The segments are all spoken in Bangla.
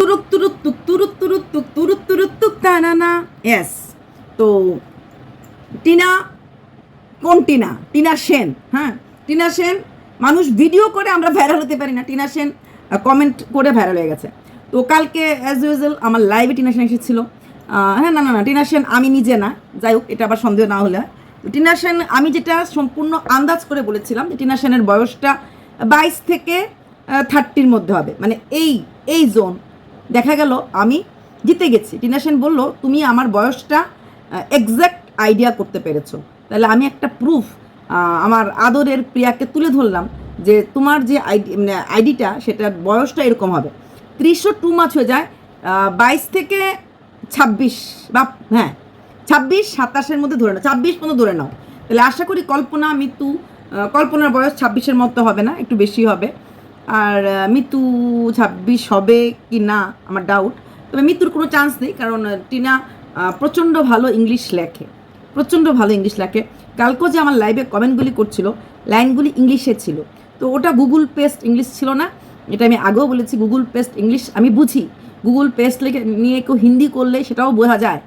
তুরুক তুরুক, তুক, তুরুক তুরুক, তুক, তুরুক তুরুক, তুক না ইয়েস তো টিনা, কোন টিনা? টিনা সেন হ্যাঁ? টিনা সেন, মানুষ ভিডিও করে আমরা ভাইরাল হতে পারি না। টিনা সেন কমেন্ট করে ভাইরাল হয়ে গেছে। তো কালকে অ্যাজ ইউজুয়াল আমার লাইভে টিনা সেন এসেছিল। হ্যাঁ না না না, টিনা সেন আমি নিজে না। যাই হোক, এটা আবার সন্দেহ না হলে। টিনা সেন, আমি যেটা সম্পূর্ণ আন্দাজ করে বলেছিলাম যে টিনা সেনের বয়সটা বাইশ থেকে থার্টির মধ্যে হবে। মানে এই এই জোন দেখা গেল, আমি জিতে গেছি। টিনা সেন বলল, তুমি আমার বয়সটা এক্স্যাক্ট আইডিয়া করতে পেরেছ। তাহলে আমি একটা প্রুফ আমার আদরের প্রিয়াকে তুলে ধরলাম যে তোমার যে আইডি মানে আইডিটা সেটার বয়সটা এরকম হবে। ত্রিশশো টু মাছ হয়ে যায় বাইশ থেকে ছাব্বিশ বা হ্যাঁ ছাব্বিশ, সাতাশের মধ্যে ধরে নাও, ছাব্বিশ পর্যন্ত ধরে নাও। তাহলে আশা করি কল্পনা মৃত্যু কল্পনার বয়স ছাব্বিশের মতো হবে না, একটু বেশি হবে। আর মৃত্যু ছাব্বিশ হবে কি না আমার ডাউট তবে মৃত্যুর কোনো চান্স নেই, কারণ টিনা প্রচণ্ড ভালো ইংলিশ লেখে। প্রচণ্ড ভালো ইংলিশ লেখে। কালকেও যে আমার লাইভে কমেন্টগুলি করছিল লাইনগুলি ইংলিশে ছিল। তো ওটা গুগল পেস্ট ইংলিশ ছিল না। এটা আমি আগেও বলেছি গুগল পেস্ট ইংলিশ আমি বুঝি। গুগল পেস্ট লেখে, নিয়ে কেউ হিন্দি করলে সেটাও বোঝা যায়।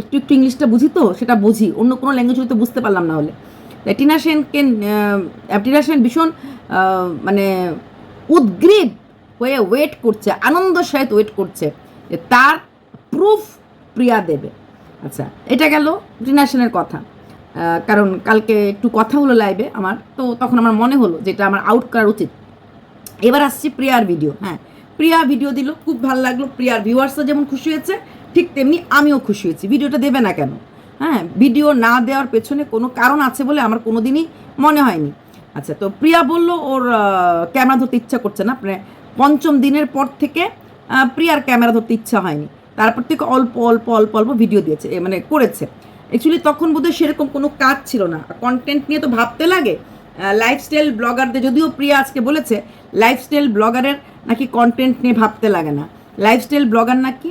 একটু একটু ইংলিশটা বুঝি তো, সেটা বুঝি। অন্য কোনো ল্যাঙ্গুয়েজ হয়তো বুঝতে পারলাম না হলে। টিনা সেনকে টিনা সেন ভীষণ মানে উদ্গ্রীব হয়ে ওয়েট করছে আনন্দ সহিত ওয়েট করছে, যে তার প্রুফ প্রিয়া দেবে। আচ্ছা এটা গেল টিনা সেনের কথা কারণ কালকে একটু কথা হলো লাইভে আমার, তো তখন আমার মনে হলো যেটা আমার আউট করা উচিত। এবার আসছি প্রিয়ার ভিডিও হ্যাঁ প্রিয়া ভিডিও দিল, খুব ভালো লাগল, প্রিয়ার ভিউয়ার্সও যেমন খুশি হয়েছে, ঠিক তেমনি আমিও খুশি হয়েছি। ভিডিওটা দেবে না কেন? হ্যাঁ ভিডিও না দেওয়ার পেছনে কোনো কারণ আছে বলে আমার কোনো দিনই মনে হয়নি। আচ্ছা তো প্রিয়া বলল ওর ক্যামেরা ধরতে ইচ্ছা করছে না। মানে পঞ্চম দিনের পর থেকে প্রিয়ার ক্যামেরা ধরতে ইচ্ছা হয়নি। তারপর থেকে অল্প অল্প অল্প অল্প ভিডিও দিয়েছে মানে করেছে। অ্যাকচুয়ালি তখন বোধহয় সেরকম কোনো কাজ ছিল না। কন্টেন্ট নিয়ে তো ভাবতে লাগে। লাইফস্টাইল ব্লগারদের যদিও প্রিয়া আজকে বলেছে লাইফস্টাইল ব্লগারের নাকি কন্টেন্ট নিয়ে ভাবতে লাগে না। লাইফস্টাইল ব্লগার নাকি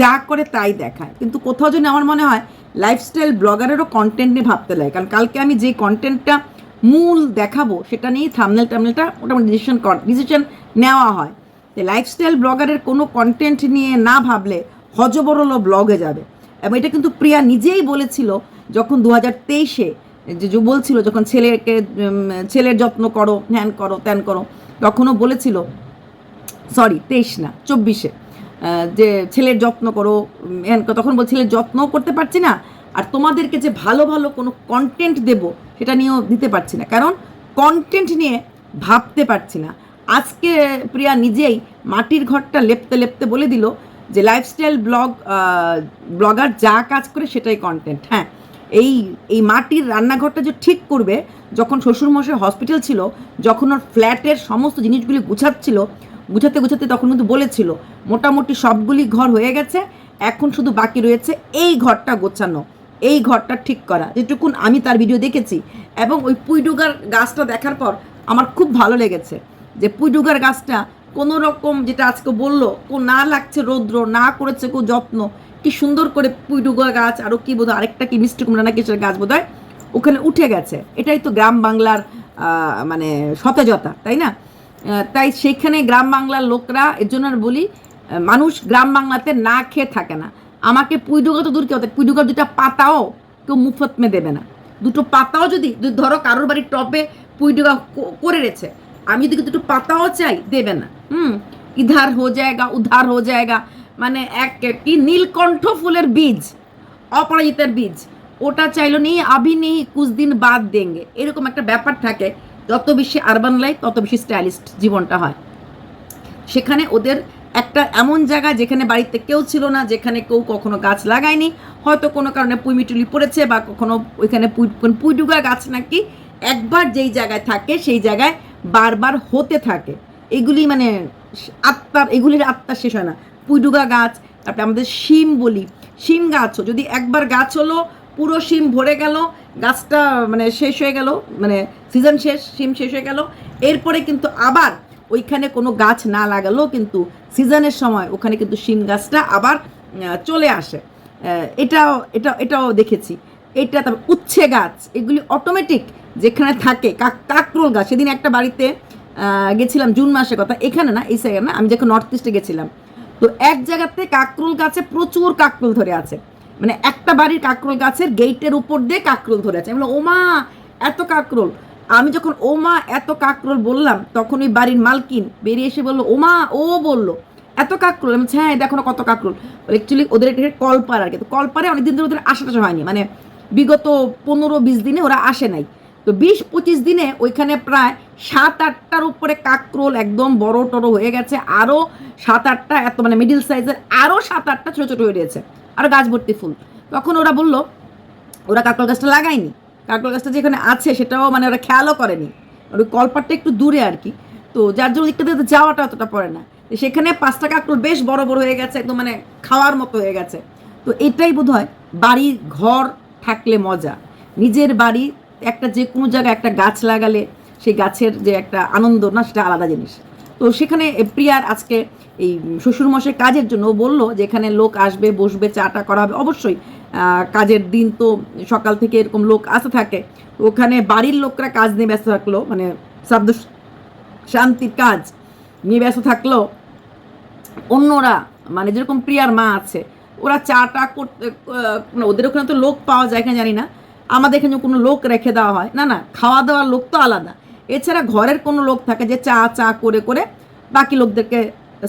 যা করে তাই দেখায়। কিন্তু কোথাও যেন আমার মনে হয় লাইফস্টাইল ব্লগারেরও কন্টেন্ট নিয়ে ভাবতে লাগে। কারণ কালকে আমি যে কন্টেন্টটা মূল দেখাবো, সেটা নিয়েই থামনেল টামনেলটা মোটামুটি ডিসিশন ডিসিশন নেওয়া হয় তো লাইফস্টাইল ব্লগারের কোনো কন্টেন্ট নিয়ে না ভাবলে হজবরল ব্লগে যাবে এবং এটা কিন্তু প্রিয়া নিজেই বলেছিল যখন দু হাজার তেইশে, যে বলছিল যখন ছেলেকে ছেলের যত্ন করো হ্যান করো, ত্যান করো, তখনও বলেছিল সরি তেইশ না, চব্বিশে যে ছেলের যত্ন করো হ্যান। তখন বল ছেলের যত্নও করতে পারছি না, আর তোমাদেরকে যে ভালো ভালো কোনো কন্টেন্ট দেব সেটা নিয়েও দিতে পারছি না। কারণ কন্টেন্ট নিয়ে ভাবতে পারছি না। আজকে প্রিয়া নিজেই মাটির ঘরটা লেপতে লেপতে বলে দিল যে লাইফস্টাইল ব্লগ ব্লগার যা কাজ করে সেটাই কন্টেন্ট হ্যাঁ এই এই মাটির রান্নাঘরটা যে ঠিক করবে, যখন শ্বশুরমশাই হসপিটাল ছিল, যখন ওর ফ্ল্যাটের সমস্ত জিনিসগুলি গুছাচ্ছিল, গুছাতে গুছাতে তখন কিন্তু বলেছিল, মোটামুটি সবগুলি ঘর হয়ে গেছে, এখন শুধু বাকি রয়েছে এই ঘরটা গোছানো। এই ঘরটা ঠিক করা। যেটুকুন আমি তার ভিডিও দেখেছি এবং ওই পুইডুগার গাছটা দেখার পর আমার খুব ভালো লেগেছে যে পুইডুগার গাছটা কোনো রকম যেটা আজকে বলল, কো না লাগছে রৌদ্র, না করেছে কো যত্ন, কি সুন্দর করে পুইডুগা গাছ আরও কি বোধ আরেকটা কি মিষ্টি কুমড়া না কিসের গাছ বোধ ওখানে উঠে গেছে। এটাই তো গ্রাম বাংলার মানে সতেজতা, তাই না? তাই সেখানে গ্রাম বাংলার লোকরা, এর জন্য বলি মানুষ গ্রাম বাংলাতে না খেয়ে থাকে না। আমাকে পুইডুগা তো দূর কেউ পুইডুগার দুটা পাতাও কেউ মুফত মে দেবে না। দুটো পাতাও যদি ধরো কারোর বাড়ির টপে পুইডুগা ক- করে রেছে আমি যদি দুটো পাতাও চাই, দেবে না। হুম, ইধার হো জায়গা, উধার হো জায়গা মানে এক কি নীলকণ্ঠ ফুলের বীজ, অপরাজিতার বীজ, ওটা চাইলো নেই, আবি নেই, কুছ দিন বাদ দেঙ্গে। এরকম একটা ব্যাপার থাকে, যত বেশি আরবান লাইফ তত বেশি স্টাইলিস্ট জীবনটা হয়। সেখানে ওদের একটা এমন জায়গা যেখানে বাড়িতে কেউ ছিল না, যেখানে কেউ কখনো গাছ লাগায়নি। হয়তো কোনো কারণে পুইমিটুলি পড়েছে বা কখনো ওইখানে পুই পুইডুগা গাছ নাকি একবার যেই জায়গায় থাকে, সেই জায়গায় বারবার হতে থাকে। এগুলি মানে আত্মার এগুলির আত্মা শেষ হয় না। পুইডুগা গাছ, তারপরে আমাদের শিম বলি। শিম গাছও যদি একবার গাছ হলো, পুরো শিম ভরে গেল, গাছটা মানে শেষ হয়ে গেল মানে সিজন শেষ, শিম শেষ হয়ে গেল। এরপরে কিন্তু আবার ওইখানে কোনো গাছ না লাগালেও কিন্তু সিজনের সময় ওখানে কিন্তু শিম গাছটা আবার চলে আসে। এটাও এটা এটাও দেখেছি। এটা তারপর উচ্ছে গাছ এগুলি অটোমেটিক যেখানে থাকে কাক কাকরোল গাছ। সেদিন একটা বাড়িতে গেছিলাম জুন মাসের কথা এখানে না এই সাইডে না আমি যখন নর্থ ইস্টে গেছিলাম তো এক জায়গাতে কাকরুল গাছে প্রচুর কাকরোল ধরে আছে। মানে একটা বাড়ির কাকরুল গাছের গেইটের উপর দিয়ে কাকরোল ধরে আছে। আমি বললাম, ওমা এত কাকরুল। আমি যখন ওমা এত কাকরুল বললাম, তখন ওই বাড়ির মালকিন বেরিয়ে এসে বলল, ওমা, ও বলল, এত কাকরুল? আমি হ্যাঁ দেখো না কত কাকরুল। অ্যাকচুয়ালি ওদের এটা কলপার আর কি তো কলপারে অনেকদিন ধরে ওদের আশা টাশা হয়নি। মানে বিগত পনেরো বিশ দিনে ওরা আসে নাই। তো বিশ পঁচিশ দিনে ওইখানে প্রায় সাত আটটার উপরে কাকরোল একদম বড় টড়ো হয়ে গেছে। আরও সাত আটটা এত মানে মিডিল সাইজের আরও সাত আটটা ছোটো ছোটো হয়ে রয়েছে। আরও গাছ ভর্তি ফুল। তখন ওরা বলল, ওরা কাকরোল গাছটা লাগায়নি। কাকরোল গাছটা যেখানে আছে, সেটাও মানে ওরা খেয়ালও করেনি। ওই কলপাটটা একটু দূরে আর কি। তো যার জন্য দিকটা দিয়ে যাওয়াটা অতটা পড়ে না। সেখানে পাঁচটা কাকরোল বেশ বড় বড় হয়ে গেছে, একদম মানে খাওয়ার মতো হয়ে গেছে। তো এটাই বোধ হয় বাড়ির ঘর থাকলে মজা। নিজের বাড়ি একটা যে কোনো জায়গায় একটা গাছ লাগালে সেই গাছের যে একটা আনন্দ না, সেটা আলাদা জিনিস। তো সেখানে প্রিয়ার আজকে এই শ্বশুরমশাই কাজের জন্য বলল যে এখানে লোক আসবে, বসবে, চাটা করা হবে অবশ্যই। কাজের দিন তো সকাল থেকে এরকম লোক আসতে থাকে। ওখানে বাড়ির লোকরা কাজ নিয়ে ব্যস্ত থাকল মানে শব্দ শান্তির কাজ নিয়ে ব্যস্ত থাকল। অন্যরা মানে যেরকম প্রিয়ার মা আছে, ওরা চা টা করতে ওদের ওখানে তো লোক পাওয়া যায় কিনা জানি না। আমাদের এখানে কোনো লোক রেখে দেওয়া হয়। না না খাওয়া দাওয়ার লোক তো আলাদা। এছাড়া ঘরের কোনো লোক থাকে যে চা চা করে করে বাকি লোকদেরকে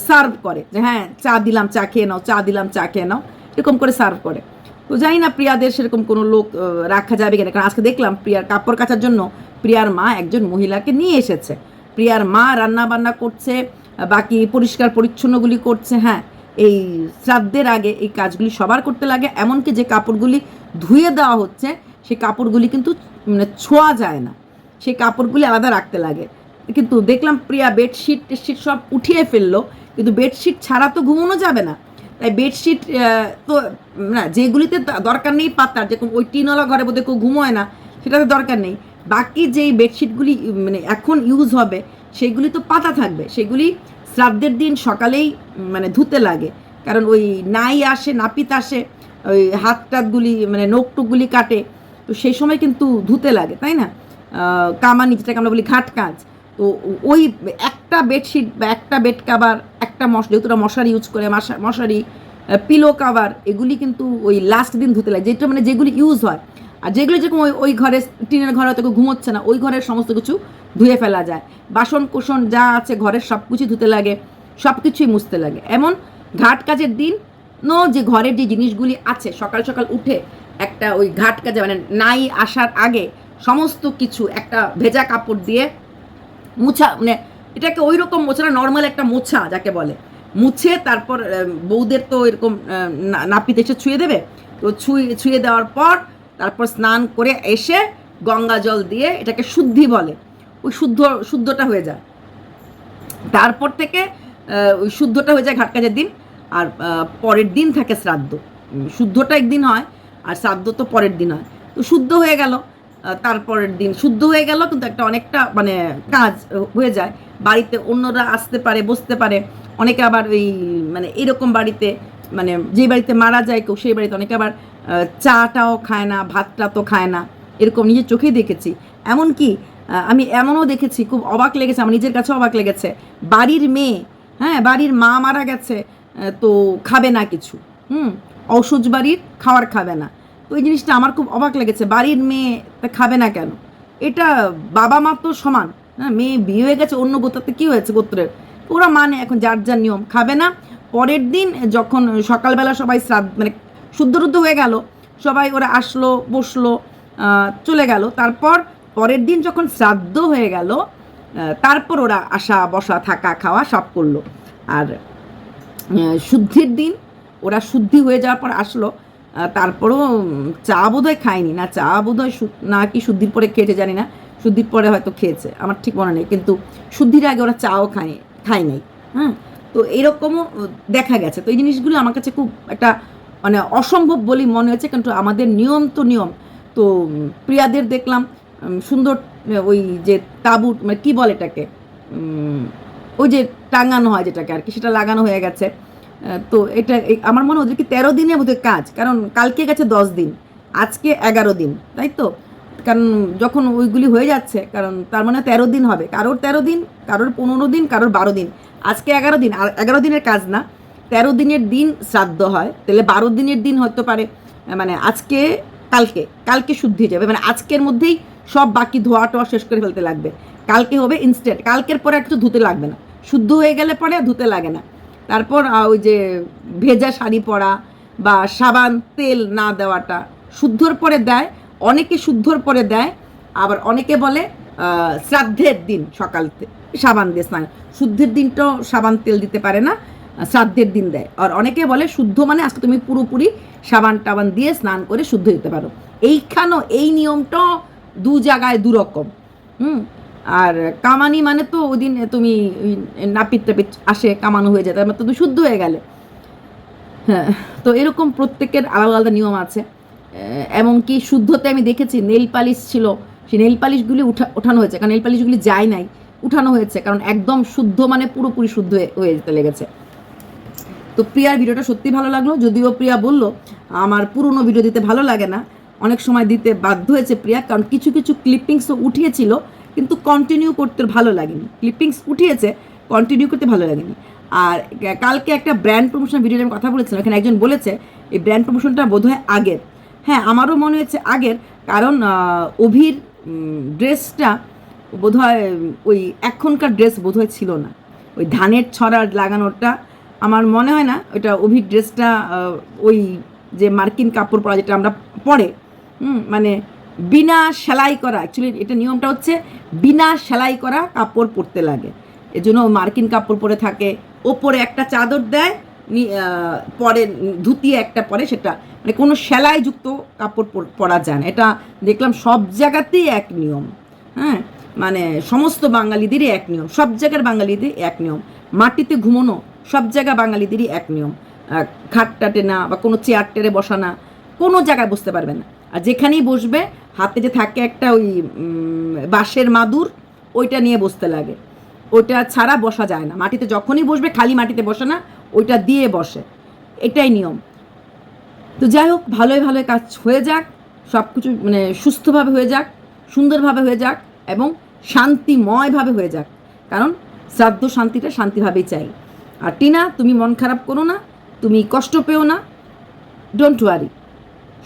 সার্ভ করে। যে হ্যাঁ চা দিলাম, চা খেয়ে নাও, চা দিলাম, চা খেয়ে নাও, এরকম করে সার্ভ করে। তো জানি না প্রিয়াদের সেরকম কোনো লোক রাখা যাবে কিনা। কারণ আজকে দেখলাম প্রিয়ার কাপড় কাচার জন্য প্রিয়ার মা একজন মহিলাকে নিয়ে এসেছে। প্রিয়ার মা রান্না বান্না করছে বাকি পরিষ্কার পরিচ্ছন্নগুলি করছে হ্যাঁ। এই শ্রাদ্ধের আগে এই কাজগুলি সবার করতে লাগে, এমনকি যে কাপড়গুলি ধুয়ে দেওয়া হচ্ছে, সেই কাপড়গুলি কিন্তু মানে ছোঁয়া যায় না। সেই কাপড়গুলি আলাদা রাখতে লাগে। কিন্তু দেখলাম প্রিয়া বেডশিট টেডশিট সব উঠিয়ে ফেলল, কিন্তু বেডশিট ছাড়া তো ঘুমানো যাবে না। তাই বেডশিট তো, না, যেগুলিতে দরকার নেই পাতার যেরকম ওই টিনওয়ালা ঘরে বোধহয় কেউ ঘুমোয় না, সেটাতে দরকার নেই। বাকি যেই বেডশিটগুলি মানে এখন ইউজ হবে, সেগুলি তো পাতা থাকবে, সেগুলি শ্রাদ্ধের দিন সকালেই মানে ধুতে লাগে। কারণ ওই নাই আসে, নাপিত আসে, ওই হাত টাতগুলি মানে নোক টুকগুলি কাটে, তো সেই সময় কিন্তু ধুতে লাগে, তাই না? কামানি, যেটাকে আমরা বলি ঘাট কাজ, তো ওই একটা বেডশিট বা একটা বেড কাভার একটা মশ যেহেতু মশারি ইউজ করে মশা- মশারি পিলো কাভার এগুলি কিন্তু ওই লাস্ট দিন ধুতে লাগে। যেটা মানে যেগুলি ইউজ হয়। আর যেগুলি যেরকম ওই ওই ঘরে টিনের ঘরে হয়তো ঘুমোচ্ছে না, ওই ঘরের সমস্ত কিছু ধুয়ে ফেলা যায়। বাসন কোসন যা আছে ঘরের সব কিছু ধুতে লাগে সব কিছুই মুছতে লাগে। এমন ঘাট কাজের দিন নো যে ঘরের যে জিনিসগুলি আছে, সকাল সকাল উঠে একটা ওই ঘাট কাজে মানে নাই আসার আগে সমস্ত কিছু একটা ভেজা কাপড় দিয়ে মুছা মানে এটাকে ওই রকম মোছা না নর্মাল একটা মোছা যাকে বলে। মুছে তারপর বৌদের তো এরকম নাপিত এসে ছুঁয়ে দেবে। তো ছুঁয়ে ছুঁয়ে দেওয়ার পর তারপর স্নান করে এসে গঙ্গা জল দিয়ে এটাকে শুদ্ধি বলে। ওই শুদ্ধ, শুদ্ধটা হয়ে যায়। তারপর থেকে ওই শুদ্ধটা হয়ে যায় ঘাটকাজের দিন। আর পরের দিন থাকে শ্রাদ্ধ। শুদ্ধটা একদিন হয়, আর শ্রাদ্ধ তো পরের দিন হয়। তো শুদ্ধ হয়ে গেল। তারপরের দিন শুদ্ধ হয়ে গেল, কিন্তু একটা অনেকটা মানে কাজ হয়ে যায়। বাড়িতে অন্যরা আসতে পারে, বসতে পারে। অনেকে আবার ওই মানে এরকম বাড়িতে মানে যে বাড়িতে মারা যায় কেউ, সেই বাড়িতে অনেকে আবার চাটাও খায় না, ভাতটা তো খায় না। এরকম নিজের চোখেই দেখেছি। এমনকি আমি এমনও দেখেছি, খুব অবাক লেগেছে, আমার নিজের কাছে অবাক লেগেছে। বাড়ির মেয়ে হ্যাঁ বাড়ির মা মারা গেছে তো খাবে না কিছু। হুম, ঔষধ বাড়ির খাওয়ার খাবে না। এই জিনিসটা আমার খুব অবাক লেগেছে। বাড়ির মেয়ে তা খাবে না কেন? এটা বাবা মা তো সমান। হ্যাঁ মেয়ে বিয়ে হয়ে গেছে, অন্য গোত্রতে কী হয়েছে গোত্রের? ওরা মানে এখন যার যার নিয়ম, খাবে না। পরের দিন যখন সকালবেলা সবাই শ্রাদ্ধ মানে শুদ্ধরুদ্ধ হয়ে গেল, সবাই ওরা আসলো, বসল চলে গেল। তারপর পরের দিন যখন শ্রাদ্ধ হয়ে গেল তারপর ওরা আসা, বসা, থাকা, খাওয়া সব করল। আর শুদ্ধির দিন ওরা শুদ্ধি হয়ে যাওয়ার পর আসলো। তারপরও চা বোধহয় খায়নি না চা বোধহয় না কি শুদ্ধির পরে খেয়েছে জানি না। শুদ্ধির পরে হয়তো খেয়েছে, আমার ঠিক মনে নেই। কিন্তু শুদ্ধির আগে ওরা চাও খায় খায় নাই হ্যাঁ? তো এরকমও দেখা গেছে। তো এই জিনিসগুলো আমার কাছে খুব একটা মানে অসম্ভব বলেই মনে হয়েছে। কিন্তু আমাদের নিয়ম তো নিয়ম। তো প্রিয়াদের দেখলাম সুন্দর, ওই যে তাবুট মানে কী বলে এটাকে? ওই যে টাঙানো হয় যেটাকে আর কি, সেটা লাগানো হয়ে গেছে। তো এটা আমার মনে হচ্ছে কি তেরো দিনের বোধহয় কাজ, কারণ কালকে গেছে দশ দিন, আজকে এগারো দিন, তাই তো? কারণ যখন ওইগুলি হয়ে যাচ্ছে, কারণ তার মানে তেরো দিন হবে। কারোর তেরো দিন, কারোর পনেরো দিন, কারোর বারো দিন। আজকে এগারো দিন, আর এগারো দিনের কাজ না, তেরো দিনের দিন শ্রাদ্ধ হয়, তাহলে বারো দিনের দিন হতে পারে মানে আজকে, কালকে কালকে শুদ্ধ যাবে মানে আজকের মধ্যেই সব বাকি ধোয়া টোয়া শেষ করে ফেলতে লাগবে। কালকে হবে ইনস্ট্যান্ট কালকের পরে একটু ধুতে লাগবে না। শুদ্ধ হয়ে গেলে পরে ধুতে লাগে না। তারপর ওই যে ভেজা শাড়ি পরা বা সাবান, তেল না দেওয়াটা শুদ্ধর পরে দেয়, অনেকে শুদ্ধর পরে দেয়, আবার অনেকে বলে শ্রাদ্ধের দিন সকালতে সাবান দিয়ে স্নান। শুদ্ধের দিনটাও সাবান, তেল দিতে পারে না শ্রাদ্ধের দিন দেয়। আর অনেকে বলে শুদ্ধ মানে আজকে তুমি পুরোপুরি সাবান টাবান দিয়ে স্নান করে শুদ্ধ দিতে পারো। এইখানেও এই নিয়মটাও দু জায়গায় দুরকম। হুম? আর কামানি মানে তো ওই দিন তুমি নাপিত টাপিত আসে কামানো হয়ে যায় তার তুমি শুদ্ধ হয়ে গেলে। হ্যাঁ তো এরকম প্রত্যেকের আলাদা আলাদা নিয়ম আছে। এমনকি শুদ্ধতে আমি দেখেছি নেল পালিশ ছিল, সেই নেল পালিশগুলি উঠা, ওঠানো হয়েছে, কারণ নেল পালিশগুলি যায় নাই, উঠানো হয়েছে, কারণ একদম শুদ্ধ মানে পুরোপুরি শুদ্ধ হয়ে যেতে লেগেছে। তো প্রিয়ার ভিডিওটা সত্যি ভালো লাগল, যদিও প্রিয়া বলল, আমার পুরনো ভিডিও দিতে ভালো লাগে না। অনেক সময় দিতে বাধ্য হয়েছে প্রিয়া, কারণ কিছু কিছু ক্লিপিংসও উঠিয়েছিল কিন্তু কন্টিনিউ করতে ভালো লাগেনি। ক্লিপিংস উঠিয়েছে কন্টিনিউ করতে ভালো লাগেনি। আর কালকে একটা ব্র্যান্ড প্রমোশন ভিডিওতে আমি কথা বলেছিলাম, এখানে একজন বলেছে, এই ব্র্যান্ড প্রমোশনটা বোধহয় আগের। হ্যাঁ আমারও মনে হয়েছে আগের, কারণ অভির ড্রেসটা বোধহয় ওই এখনকার ড্রেস বোধহয় ছিল না। ওই ধানের ছড়া লাগানোটা আমার মনে হয় না, ওইটা অভির ড্রেসটা ওই যে মার্কিন কাপড় পরা যেটা আমরা পরে মানে বিনা সেলাই করা অ্যাকচুয়ালি এটা নিয়মটা হচ্ছে বিনা সেলাই করা কাপড় পরতে লাগে। এজন্য মার্কিন কাপড় পরে থাকে ওপরে একটা চাদর দেয় পরে ধুতি একটা পরে সেটা। মানে কোনো সেলাইযুক্ত কাপড় পর- যায় না। এটা দেখলাম সব জায়গাতেই এক নিয়ম হ্যাঁ? মানে সমস্ত বাঙালিদেরই এক নিয়ম সব জায়গার বাঙালিদের এক নিয়ম। মাটিতে ঘুমোনো সব জায়গা বাঙালিদেরই এক নিয়ম। আহ, খাটটা টেনা বা কোনো চেয়ার টেরে বসা না কোনো জায়গায় বসতে পারবে না। আর যেখানেই বসবে, হাতে যে থাকে একটা ওই বাঁশের মাদুর, ওইটা নিয়ে বসতে লাগে। ওইটা ছাড়া বসা যায় না। মাটিতে যখনই বসবে, খালি মাটিতে বসে না, ওইটা দিয়ে বসে। এটাই নিয়ম। তো যাই হোক, ভালোই ভালোই কাজ হয়ে যাক। সব কিছু মানে সুস্থভাবে হয়ে যাক, সুন্দরভাবে হয়ে যাক এবং শান্তিময়ভাবে হয়ে যাক। কারণ শ্রাদ্ধ শান্তিটা শান্তিভাবেই চাই। আর টিনা, তুমি মন খারাপ করো না, তুমি কষ্ট পেও না। ডোন্ট ওয়ারি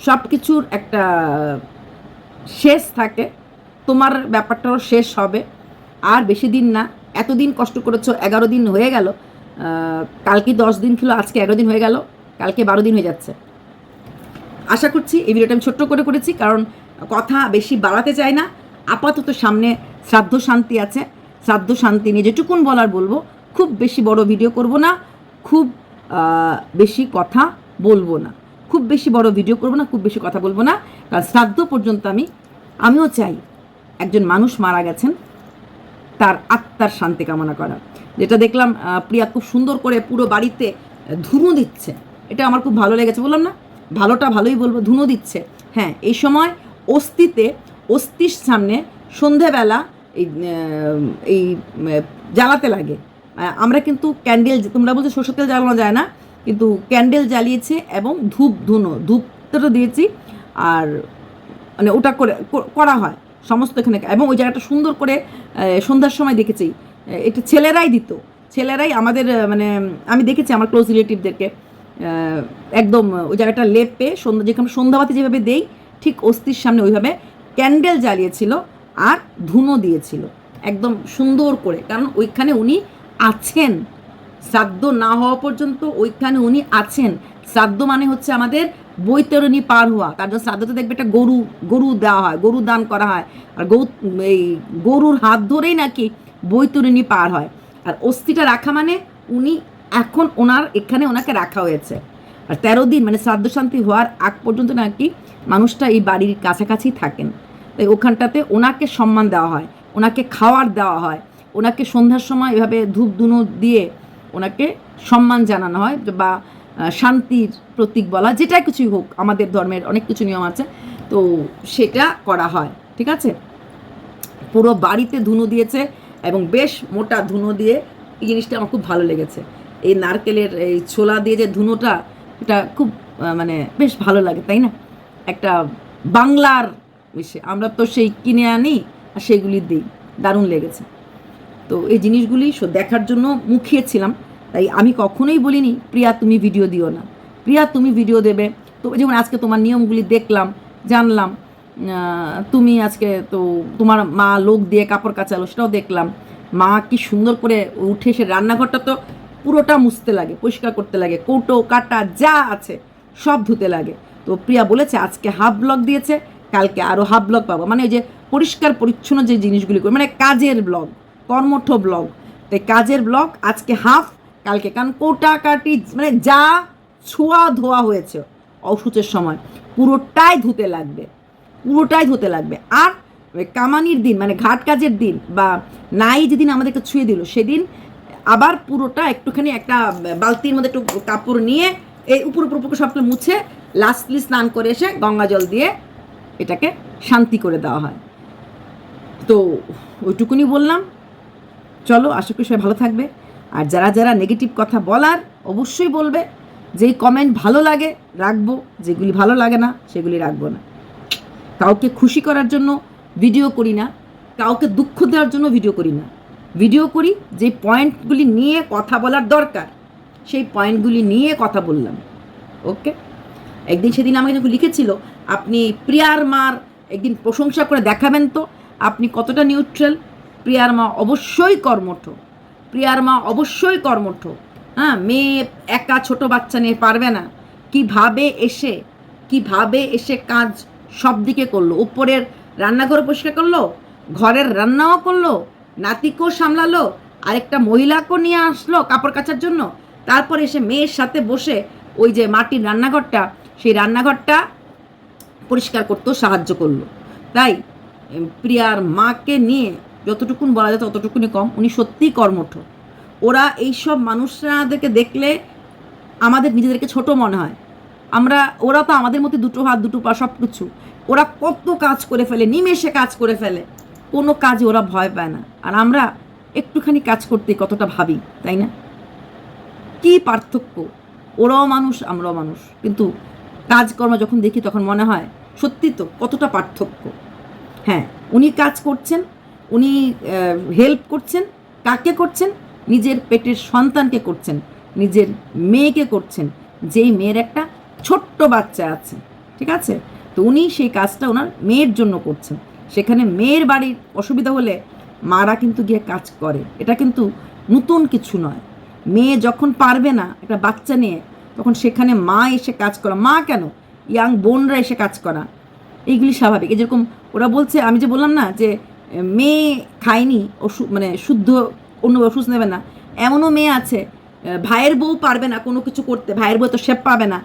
সব কিছুর একটা শেষ থাকে। তোমার ব্যাপারটাও শেষ হবে। আর বেশি দিন না, এতদিন কষ্ট করেছ, এগারো দিন হয়ে গেল। কালকে দশ দিন ছিল, আজকে এগারো দিন হয়ে গেল, কালকে বারো দিন হয়ে যাচ্ছে। আশা করছি এই ভিডিওটা আমি ছোট্ট করে করেছি, কারণ কথা বেশি বাড়াতে চাই না। আপাতত সামনে শ্রাদ্ধ শান্তি আছে। শ্রাদ্ধ শান্তি নিয়ে যেটুকুন বলার বলব, খুব বেশি বড় ভিডিও করব না, খুব বেশি কথা বলব না। খুব বেশি বড় ভিডিও করব না, খুব বেশি কথা বলব না। কারণ শ্রাদ্ধ পর্যন্ত আমি, আমিও চাই একজন মানুষ মারা গেছেন, তার আত্মার শান্তি কামনা করা। যেটা দেখলাম প্রিয়া খুব সুন্দর করে পুরো বাড়িতে ধুনো দিচ্ছে। এটা আমার খুব ভালো লেগেছে, বললাম না? ভালোটা ভালোই বলব, ধুনো দিচ্ছে। হ্যাঁ এই সময় অস্থিতে, অস্থির সামনে সন্ধেবেলা এই এই জ্বালাতে লাগে। আমরা কিন্তু ক্যান্ডেল তোমরা বলছো সরষের তেল জ্বালানো যায় না। কিন্তু ক্যান্ডেল জ্বালিয়েছে এবং ধূপ ধুনো, ধূপটা তো দিয়েছি আর মানে ওটা করে করা হয় সমস্ত এখানে। এবং ওই জায়গাটা সুন্দর করে সন্ধ্যার সময় দেখেছি। এটা ছেলেরাই দিত। ছেলেরাই আমাদের মানে আমি দেখেছি আমার ক্লোজ রিলেটিভদেরকে একদম ওই জায়গাটা লেপে সন্ধ্যা, যেখানে সন্ধ্যাবাতি যেভাবে দেই, ঠিক অস্থির সামনে ওইভাবে ক্যান্ডেল জ্বালিয়েছিল আর ধুনো দিয়েছিল। একদম সুন্দর করে। কারণ ওইখানে উনি আছেন। শ্রাদ্ধ না হওয়া পর্যন্ত ওইখানে উনি আছেন। শ্রাদ্ধ মানে হচ্ছে আমাদের বৈতরণী পার হওয়া। তার জন্য শ্রাদ্ধতে দেখবে একটা গরু গরু দেওয়া হয়, গরু দান করা হয়। আর গৌ এই গরুর হাত ধরেই নাকি বৈতরণী পার হয়। আর অস্থিটা রাখা মানে উনি এখন ওনার, এখানে ওনাকে রাখা হয়েছে। আর তেরো দিন মানে শ্রাদ্ধ শান্তি হওয়ার আগ পর্যন্ত নাকি মানুষটা এই বাড়ির কাছাকাছি থাকেন। তাই ওখানটাতে ওনাকে সম্মান দেওয়া হয়, ওনাকে খাওয়ার দেওয়া হয়, ওনাকে সন্ধ্যার সময় এভাবে ধূপ ধুনো দিয়ে ওনাকে সম্মান জানানো হয় বা শান্তির প্রতীক বলা যেটা কিছুই হোক, আমাদের ধর্মের অনেক কিছু নিয়ম আছে। তো সেটা করা হয়, ঠিক আছে? পুরো বাড়িতে ধুনো দিয়েছে এবং বেশ মোটা ধুনো দিয়ে এই জিনিসটা আমার খুব ভালো লেগেছে। এই নারকেলের এই ছোলা দিয়ে যে ধুনোটা, এটা খুব মানে বেশ ভালো লাগে, তাই না? একটা বাংলার বিষয় আমরা তো সেই কিনে আনি আর সেগুলি দিই, দারুণ লেগেছে। তো এই জিনিসগুলি দেখার জন্য মুখিয়েছিলাম তাই আমি কখনোই বলিনি, প্রিয়া, তুমি ভিডিও দিও না। প্রিয়া, তুমি ভিডিও দেবে। তো যেমন আজকে তোমার নিয়মগুলি দেখলাম, জানলাম তুমি আজকে তো তোমার মা লোক দিয়ে কাপড় কাচালো, সেটাও দেখলাম। মা কি সুন্দর করে উঠে এসে রান্নাঘরটা তো পুরোটা মুছতে লাগে, পরিষ্কার করতে লাগে, কৌটো, কাটা, যা আছে সব ধুতে লাগে। তো প্রিয়া বলেছে, আজকে হাফ ব্লগ দিয়েছে, কালকে আরও হাফ ব্লগ পাবো। মানে ওই যে পরিষ্কার, পরিচ্ছন্ন যে জিনিসগুলি করে মানে কাজের ব্লগ কর্মঠ ব্লগ। তাই কাজের ব্লগ আজকে হাফ, কালকে কারণ কোটা কাটি মানে যা ছোঁয়া ধোয়া হয়েছে অসুচের সময়, পুরোটাই ধুতে লাগবে, পুরোটাই ধুতে লাগবে। আর কামানির দিন মানে ঘাট কাজের দিন বা নাই যেদিন আমাদেরকে ছুঁয়ে দিল, সেদিন আবার পুরোটা একটুখানি একটা বালতির মধ্যে একটু কাপড় নিয়ে এই উপর উপর উপর সবটা মুছে লাস্টলি স্নান করে এসে গঙ্গা জল দিয়ে এটাকে শান্তি করে দেওয়া হয়। তো ওইটুকুনি বললাম। চলো, আশা করি সবাই ভালো থাকবে। আর যারা যারা নেগেটিভ কথা বলার, অবশ্যই বলবে, যেই কমেন্ট ভালো লাগে, রাখব। যেগুলি ভালো লাগে না, সেগুলি রাখব না। কাউকে খুশি করার জন্য ভিডিও করি না। কাউকে দুঃখ দেওয়ার জন্য ভিডিও করি না। ভিডিও করি যে পয়েন্টগুলি নিয়ে কথা বলার দরকার, সেই পয়েন্টগুলি নিয়ে কথা বললাম। ওকে একদিন সেদিন আমাকে যখন লিখেছিল, আপনি প্রিয়ার মার একদিন প্রশংসা করে দেখাবেন তো, আপনি কতটা নিউট্রাল প্রিয়ার মা অবশ্যই কর্মঠ। প্রিয়ার মা অবশ্যই কর্মঠ। হ্যাঁ মেয়ে একা ছোট বাচ্চা নিয়ে পারবে না। কীভাবে এসে কীভাবে এসে কাজ সব দিকে করল? উপরের রান্নাঘর পরিষ্কার করল, ঘরের রান্নাও করল, নাতিকেও সামলালো, আরেকটা মহিলাকেও নিয়ে আসলো কাপড় কাচার জন্য। তারপর এসে মেয়ের সাথে বসে ওই যে মাটির রান্নাঘরটা, সেই রান্নাঘরটা পরিষ্কার করতেও সাহায্য করল। তাই প্রিয়ার মাকে নিয়ে যতটুকুন বলা যায় ততটুকুনি কম, উনি সত্যিই কর্মঠ। ওরা এইসব মানুষরাদেরকে দেখলে আমাদের নিজেদেরকে ছোট মনে হয়। আমরা, ওরা তো আমাদের মধ্যে দুটো হাত, দুটো পা সব কিছু ওরা কত কাজ করে ফেলে, নিমেষে কাজ করে ফেলে। কোনো কাজে ওরা ভয় পায় না। আর আমরা একটুখানি কাজ করতে কতটা ভাবি, তাই না? কি পার্থক্য? ওরাও মানুষ, আমরাও মানুষ। কিন্তু কাজকর্ম যখন দেখি তখন মনে হয়, সত্যি তো কতটা পার্থক্য। হ্যাঁ উনি কাজ করছেন উনি হেল্প করছেন, কাকে করছেন? নিজের পেটের সন্তানকে করছেন, নিজের মেয়েকে করছেন, যেই মেয়ের একটা ছোট্ট বাচ্চা আছে, ঠিক আছে? তো উনি সেই কাজটা ওনার মেয়ের জন্য করছেন। সেখানে মেয়ের বাড়ির অসুবিধা হলে মারা কিন্তু গিয়ে কাজ করে। এটা কিন্তু নতুন কিছু নয়। মেয়ে যখন পারবে না একটা বাচ্চা নিয়ে, তখন সেখানে মা এসে কাজ করা। মা কেন? ইয়াং বোনরা এসে কাজ করা। এইগুলি স্বাভাবিক। এই যেরকম ওরা বলছে, আমি যে বললাম না যে মেয়ে খায়নি ওষুধ মানে শুদ্ধ অন্য ওষুধ নেবে না। এমনও মেয়ে আছে ভাইয়ের বউ পারবে না কোনো কিছু করতে, ভাইয়ের বউ তো শেপ পাবে না।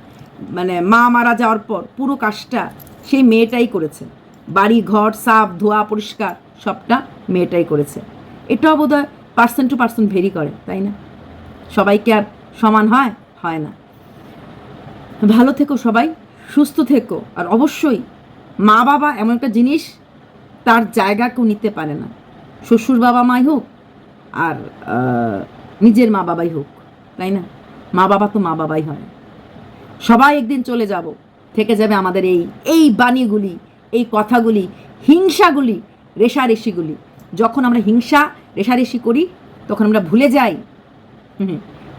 মানে মা মারা যাওয়ার পর পুরো কাজটা সেই মেয়েটাই করেছে। বাড়ি, ঘর, সাফ, ধোয়া, পরিষ্কার, সবটা মেয়েটাই করেছে। এটাও বোধ হয় পার্সন টু পার্সন ভেরি করে, তাই না? সবাইকে আর সমান হয়? হয় না। ভালো থেকো সবাই, সুস্থ থেকো। আর অবশ্যই মা বাবা এমন একটা জিনিস তার জায়গা কেউ নিতে পারে না। শ্বশুর বাবা মাই হোক আর নিজের মা বাবাই হোক, তাই না? মা বাবা তো মা বাবাই হয়। সবাই একদিন চলে যাব, থেকে যাবে আমাদের এই এই বাণীগুলি, এই কথাগুলি, হিংসাগুলি, রেশারেশিগুলি। যখন আমরা হিংসা, রেশারেশি করি, তখন আমরা ভুলে যাই।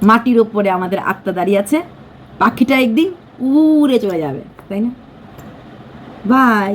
মাটির ওপরে আমাদের আত্মা দাঁড়িয়ে আছে, পাখিটা একদিন উড়ে চলে যাবে, তাই না? বাই।